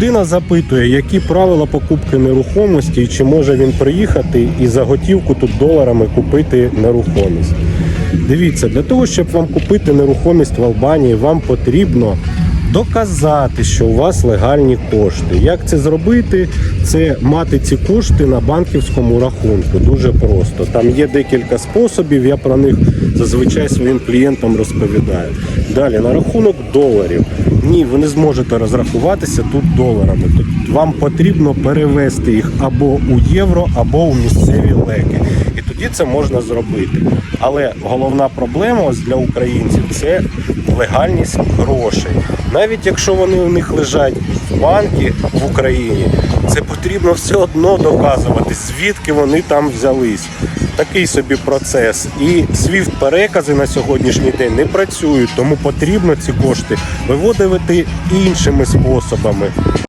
Людина запитує, які правила покупки нерухомості і чи може він приїхати і за готівку тут доларами купити нерухомість. Дивіться, для того, щоб вам купити нерухомість в Албанії, вам потрібно доказати, що у вас легальні кошти. Як це зробити? Це мати ці кошти на банківському рахунку. Дуже просто. Там є декілька способів. Я про них зазвичай своїм клієнтам розповідаю. Далі на рахунок доларів. Ні, ви не зможете розрахуватися тут доларами. Тут вам потрібно перевести їх або у євро, або у місцеві леки. Тоді це можна зробити. Але головна проблема ось для українців це легальність грошей. Навіть якщо вони у них лежать в банки в Україні, це потрібно все одно доказувати, звідки вони там взялись. Такий собі процес. І SWIFT перекази на сьогоднішній день не працюють, тому потрібно ці кошти виводити іншими способами.